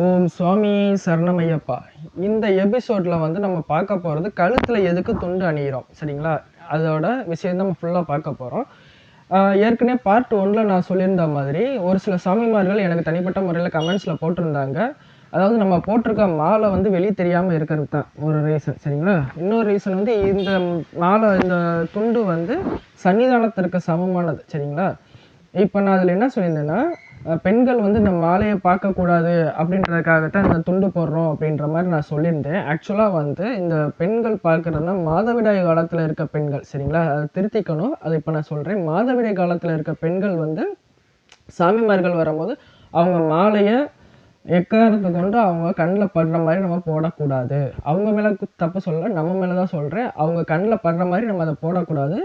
ஓம் சுவாமி சரணமையப்பா. இந்த எபிசோடில் வந்து நம்ம பார்க்க போகிறது கழுத்தில் எதுக்கு துண்டு அணிகிறோம் சரிங்களா? அதோட விஷயம் நம்ம ஃபுல்லாக பார்க்க போகிறோம் ஏற்கனவே பார்ட் ஒன்ல நான் சொல்லியிருந்த மாதிரி ஒரு சில சாமிமார்கள் எனக்கு தனிப்பட்ட முறையில் கமெண்ட்ஸில் போட்டிருந்தாங்க. அதாவது நம்ம போட்டிருக்க மாலை வந்து வெளியே தெரியாமல் இருக்கிறது தான் ஒரு ரீசன் சரிங்களா? இன்னொரு ரீசன் வந்து இந்த மாலை இந்த துண்டு வந்து சன்னிதானத்திற்கு சமமானது சரிங்களா? இப்போ நான் அதில் என்ன சொல்லியிருந்தேன்னா பெண்கள் வந்து இந்த மாலையை பார்க்கக்கூடாது அப்படின்றதுக்காகத்தான் இந்த துண்டு போடுறோம் அப்படின்ற மாதிரி நான் சொல்லியிருந்தேன். ஆக்சுவலாக வந்து இந்த பெண்கள் பார்க்குறதுனா மாதவிடாய் காலத்தில் இருக்க பெண்கள் சரிங்களா? அதை திருத்திக்கணும். அதை இப்போ நான் சொல்கிறேன் மாதவிடாய் காலத்தில் இருக்க பெண்கள் வந்து சாமிமார்கள் வரும்போது அவங்க மாலையை எக்காரணத்தை கொண்டு அவங்க கண்ணில் படுற மாதிரி நம்ம போடக்கூடாது. அவங்க மேலே தப்பு சொல்ல நம்ம மேலே தான் சொல்கிறேன் அவங்க கண்ணில் படுற மாதிரி நம்ம அதை போடக்கூடாது.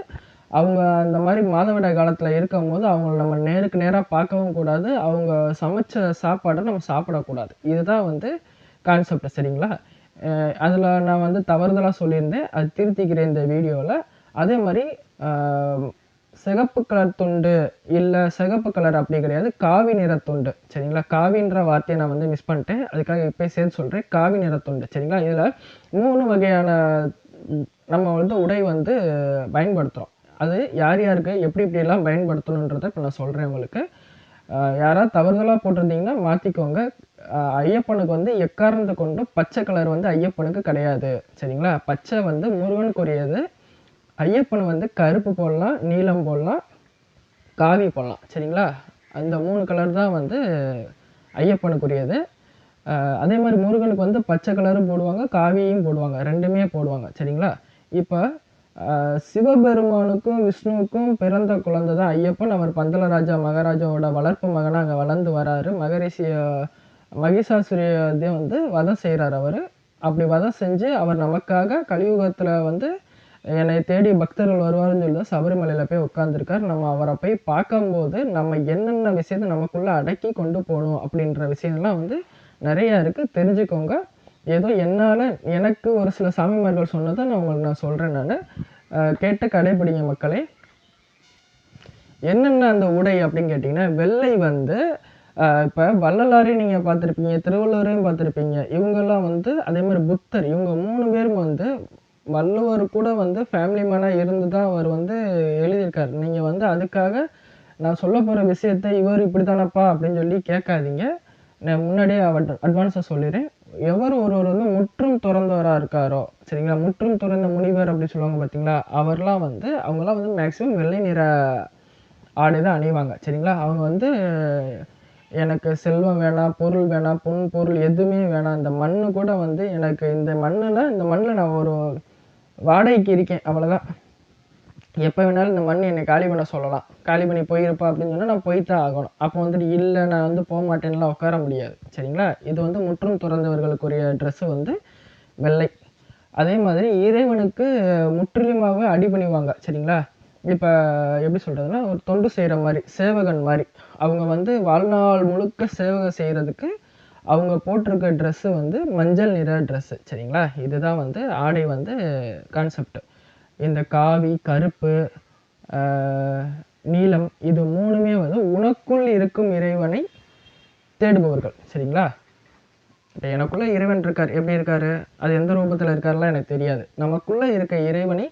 அவங்க அந்த மாதிரி மாதவிடாய் காலத்தில் இருக்கும்போது அவங்கள நம்ம நேருக்கு நேராக பார்க்கவும் கூடாது. அவங்க சமைச்ச சாப்பாடை நம்ம சாப்பிடக்கூடாது. இதுதான் வந்து கான்செப்ட் சரிங்களா? அதில் நான் வந்து தவறுதலாக சொல்லியிருந்தேன். அது திருத்திக்கிறேன் இந்த வீடியோவில் அதே மாதிரி சிகப்பு கலர் துண்டு இல்லை சிகப்பு கலர் அப்படி கிடையாது. காவி நிற துண்டு. சரிங்களா? காவின்ற வார்த்தையை நான் வந்து மிஸ் பண்ணிட்டேன். அதுக்காக இப்போ சேர்த்து சொல்கிறேன் காவி நிற துண்டு. சரிங்களா? இதில் மூணு வகையான நம்ம வந்து உடை வந்து பயன்படுத்துகிறோம் அது யார் யாருக்கு எப்படி எப்படியெல்லாம் பயன்படுத்தணுன்றதை இப்போ நான் சொல்கிறேன் உங்களுக்கு. யாராவது தவறுதலாக போட்டிருந்தீங்கன்னா மாற்றிக்கோங்க ஐயப்பனுக்கு வந்து எக்காரணத்தை கொண்டு பச்சை கலர் வந்து ஐயப்பனுக்கு கிடையாது. சரிங்களா? பச்சை வந்து முருகனுக்குரியது. ஐயப்பன் வந்து கருப்பு போடலாம் நீலம் போடலாம் காவி போடலாம். சரிங்களா? அந்த மூணு கலர் தான் வந்து ஐயப்பனுக்குரியது. அதே மாதிரி முருகனுக்கு வந்து பச்சை கலரும் போடுவாங்க காவியும் போடுவாங்க. ரெண்டுமே போடுவாங்க. சரிங்களா? இப்போ சிவபெருமானுக்கும் விஷ்ணுவுக்கும் பிறந்த குழந்தை தான் ஐயப்பன். அவர் பந்தலராஜா மகாராஜாவோட வளர்ப்பு மகனாக அங்கே வளர்ந்து வராரு. மகரிஷிய மகிஷாசுரியத்தை வந்து வதம் செய்கிறார் அவர். அப்படி வதம் செஞ்சு அவர் நமக்காக கலியுகத்தில் வந்து என்னை தேடி பக்தர்கள் வருவாருன்னு சொல்லி தான் சபரிமலையில் போய் உட்காந்துருக்கார் நம்ம அவரை போய் பார்க்கும்போது நம்ம என்னென்ன விஷயத்தை நமக்குள்ளே அடக்கி கொண்டு போகணும் அப்படின்ற விஷயம்லாம் வந்து நிறையா இருக்குது தெரிஞ்சுக்கோங்க. ஏதோ என்னால் எனக்கு ஒரு சில சாமிமார்கள் சொன்னதை நான் உங்களுக்கு நான் சொல்கிறேன் நான். கேட்டு கடைபிடிங்க மக்களே. என்னென்ன அந்த உடை அப்படின்னு கேட்டிங்கன்னா வெள்ளை வந்து இப்போ வள்ளலாரையும் நீங்கள் பார்த்துருப்பீங்க திருவள்ளுவரையும் பார்த்துருப்பீங்க. இவங்கெல்லாம் வந்து அதே மாதிரி புத்தர் இவங்க மூணு பேரும் வந்து வள்ளுவர் கூட வந்து ஃபேமிலி மேனாக இருந்து தான் அவர் வந்து எழுதியிருக்காரு. நீங்கள் வந்து அதுக்காக நான் சொல்ல போகிற விஷயத்தை இவர் இப்படி தானப்பா அப்படின்னு சொல்லி கேட்காதீங்க. நான் முன்னாடியே அட்வான்ஸாக சொல்லிடுறேன். எவர் ஒருவர் வந்து முற்றும் துறந்தவராக இருக்காரோ சரிங்களா? முற்றும் துறந்த முனிவர் அப்படி சொல்லுவாங்க பார்த்தீங்களா அவர்லாம் வந்து அவங்களாம் வந்து மேக்ஸிமம் வெள்ளை நிற ஆடை தான் அணிவாங்க சரிங்களா? அவங்க வந்து எனக்கு செல்வம் வேணாம் பொருள் வேணாம் பொன் பொருள் எதுவுமே வேணாம். இந்த மண்ணு கூட வந்து எனக்கு இந்த மண்ணில் இந்த மண்ணில் நான் ஒரு வாடகைக்கு இருக்கேன் அவ்வளோதான் எப்போ வேணாலும் இந்த மண் என்னை காலி பண்ண சொல்லலாம். காலி பண்ணி போயிருப்பா அப்படின்னு சொன்னால் நான் போய்த்தான் ஆகணும். அப்போ வந்துட்டு இல்லை நான் வந்து போக மாட்டேன்லாம் உட்கார முடியாது. சரிங்களா? இது வந்து முற்றும் துறந்தவர்களுக்குரிய ட்ரெஸ்ஸு வந்து வெள்ளை. அதே மாதிரி இறைவனுக்கு முற்றிலுமாகவே அடிபணிவாங்க. சரிங்களா? இப்போ எப்படி சொல்கிறதுனா ஒரு தொண்டு செய்கிற மாதிரி சேவகன் மாதிரி. அவங்க வந்து வாழ்நாள் முழுக்க சேவகம் செய்கிறதுக்கு அவங்க போட்டிருக்க ட்ரெஸ்ஸு வந்து மஞ்சள் நிற ட்ரெஸ்ஸு சரிங்களா? இதுதான் வந்து ஆடை வந்து கான்செப்ட் இந்த காவி கருப்பு நீலம் இது மூணுமே வந்து உனக்குள் இருக்கும் இறைவனை தேடுபவர்கள். சரிங்களா? இப்போ எனக்குள்ளே இறைவன் இருக்கார். எப்படி இருக்காரு? அது எந்த ரூபத்தில் இருக்காருலாம் எனக்கு தெரியாது. நமக்குள்ளே இருக்க இறைவனை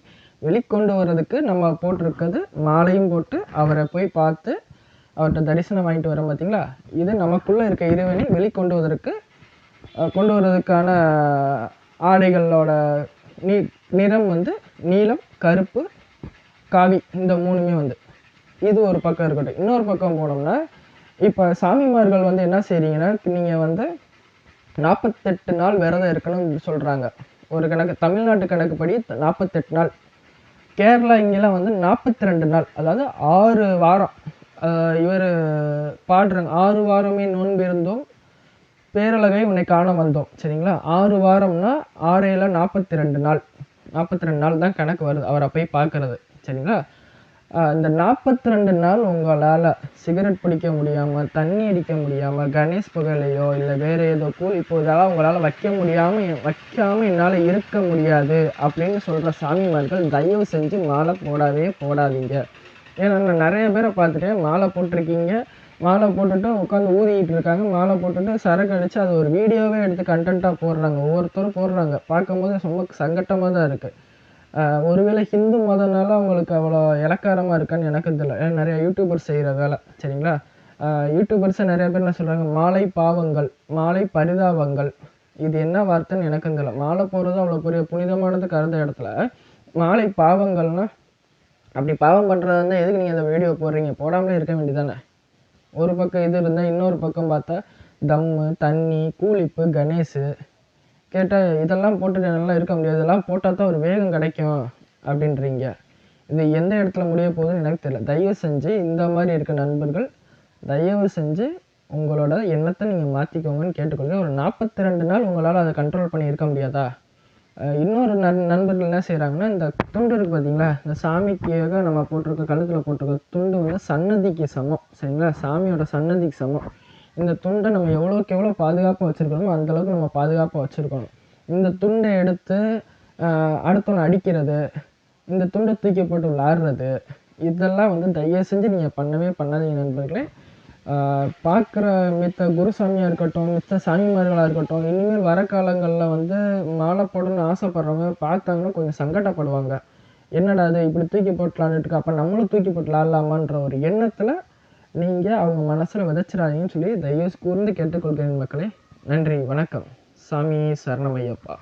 வெளிக்கொண்டு வர்றதுக்கு நம்ம போட்டிருக்கிறது மாலையும் போட்டு அவரை போய் பார்த்து அவர்கிட்ட தரிசனம் வாங்கிட்டு வரோம் பார்த்தீங்களா இது நமக்குள்ளே இருக்க இறைவனை வெளிக்கொண்டு வருவதற்கு கொண்டு வர்றதுக்கான ஆடைகளோட நீ நிறம் வந்து நீலம் கருப்பு காவி. இந்த மூணுமே வந்து. இது ஒரு பக்கம் இருக்கட்டும். இன்னொரு பக்கம் போனோம்னா இப்போ சாமிமார்கள் வந்து என்ன செய்கிறீங்கன்னா நீங்கள் வந்து நாற்பத்தெட்டு நாள் விரதம் இருக்கணும்னு சொல்கிறாங்க ஒரு கணக்கு தமிழ்நாட்டு கணக்குப்படி நாற்பத்தெட்டு நாள். கேரளா இங்கெல்லாம் வந்து நாற்பத்தி ரெண்டு நாள். அதாவது ஆறு வாரம். இவர் பாடுறாங்க. ஆறு வாரமே நோன்பு இருந்தோம் பேரழகை உன்னை காண வந்தோம். சரிங்களா? ஆறு வாரம்னா ஆறேல நாற்பத்தி ரெண்டு நாள். நாற்பத்தி ரெண்டு நாள் தான் கணக்கு வருது. அவரை போய் பார்க்கறது. சரிங்களா? இந்த நாற்பத்தி ரெண்டு நாள் உங்களால் சிகரெட் பிடிக்க முடியாமல் தண்ணி அடிக்க முடியாமல் கணேஷ் புகழையோ இல்லை வேறு ஏதோ கூலி இப்போ இதெல்லாம் உங்களால் வைக்க முடியாமல் வைக்காமல் என்னால் இருக்க முடியாது அப்படின்னு சொல்கிற சாமிமார்கள் தயவு செஞ்சு மாலை போடவே போடாதீங்க. ஏன்னா நான் நிறைய பேரை பார்த்துட்டேன். மாலை போட்டிருக்கீங்க. மாலை போட்டுட்டு உட்காந்து ஊதிக்கிட்டு இருக்காங்க மாலை போட்டுட்டு சரக்கு அடித்து அது ஒரு வீடியோவே எடுத்து கண்டென்ட்டாக போடுறாங்க. ஒவ்வொருத்தரும் போடுறாங்க. பார்க்கும்போது ரொம்ப சங்கட்டமாக தான் இருக்குது ஒருவேளை ஹிந்து மதம்னால அவங்களுக்கு அவ்வளோ இலக்காரமாக இருக்கான்னு எனக்கு தெரியல. ஏன்னா நிறைய யூடியூபர்ஸ் செய்கிற வேலை. சரிங்களா? யூடியூபர்ஸை நிறைய பேர் என்ன சொல்கிறாங்க மாலை பாவங்கள் மாலை பரிதாபங்கள். இது என்ன வார்த்தைன்னு எனக்கு தெரியல. மாலை போடுறது அவ்வளோ பெரிய புனிதமானது கருந்த இடத்துல மாலை பாவங்கள்னால் அப்படி பாவம் பண்ணுறது இருந்தால் எதுக்கு நீங்கள் அந்த வீடியோ போடுறீங்க? போடாமலே இருக்க வேண்டியதானே ஒரு பக்கம் இது இருந்தால் இன்னொரு பக்கம் பார்த்தா தம்மு தண்ணி கூலிப்பு கணேஷு கேட்டால் இதெல்லாம் போட்டுட்டு நல்லா இருக்க முடியாது. இதெல்லாம் போட்டால் தான் ஒரு வேகம் கிடைக்கும் அப்படின்றீங்க. இது எந்த இடத்துல முடிய போகுதுன்னு எனக்கு தெரியல. தயவு செஞ்சு இந்த மாதிரி இருக்க நண்பர்கள் தயவு செஞ்சு உங்களோட எண்ணத்தை நீங்கள் மாற்றிக்கோங்கன்னு கேட்டுக்கொள்ளுங்க ஒரு நாற்பத்தி ரெண்டு நாள் உங்களால் அதை கண்ட்ரோல் பண்ணி இருக்க முடியாதா? இன்னொரு நண் நண்பர்கள் என்ன செய்கிறாங்கன்னா இந்த துண்டு இருக்குது பார்த்தீங்களா இந்த சாமிக்காக நம்ம போட்டிருக்க கழுத்தில் போட்டிருக்க துண்டு வந்து சன்னதிக்கு சமம் சரிங்களா? சாமியோட சன்னதிக்கு சமம். இந்த துண்டை நம்ம எவ்வளோக்கு எவ்வளோ பாதுகாப்பாக வச்சுருக்கணுமோ அந்தளவுக்கு நம்ம பாதுகாப்பாக வச்சுருக்கணும். இந்த துண்டை எடுத்து அஹ் அடுத்தவனை அடிக்கிறது இந்த துண்டை தூக்கி போட்டு விளாடுறது இதெல்லாம் வந்து தயவு செஞ்சு நீங்கள் பண்ணவே பண்ணாதீங்க நண்பர்களே. பார்க்குற மித்த குருசாமியாக இருக்கட்டும் மித்த சாமிமார்களாக இருக்கட்டும் இனிமேல் வர காலங்களில் வந்து மாலை போடணும்னு ஆசைப்படுறவங்க பார்த்தாங்கன்னா கொஞ்சம் சங்கடப்படுவாங்க. என்னடா அது இப்படி தூக்கி போட்டு விளாண்டுட்டு அப்போ நம்மளும் தூக்கி போட்டலாம்லாமான்ற ஒரு எண்ணத்தில் நீங்கள் அவங்க மனசில் விதைச்சிடாதீங்கன்னு சொல்லி தயவு கூர்ந்து கேட்டுக்கொள்கிறேன் மக்களே. நன்றி வணக்கம். சாமி சரணமையப்பா.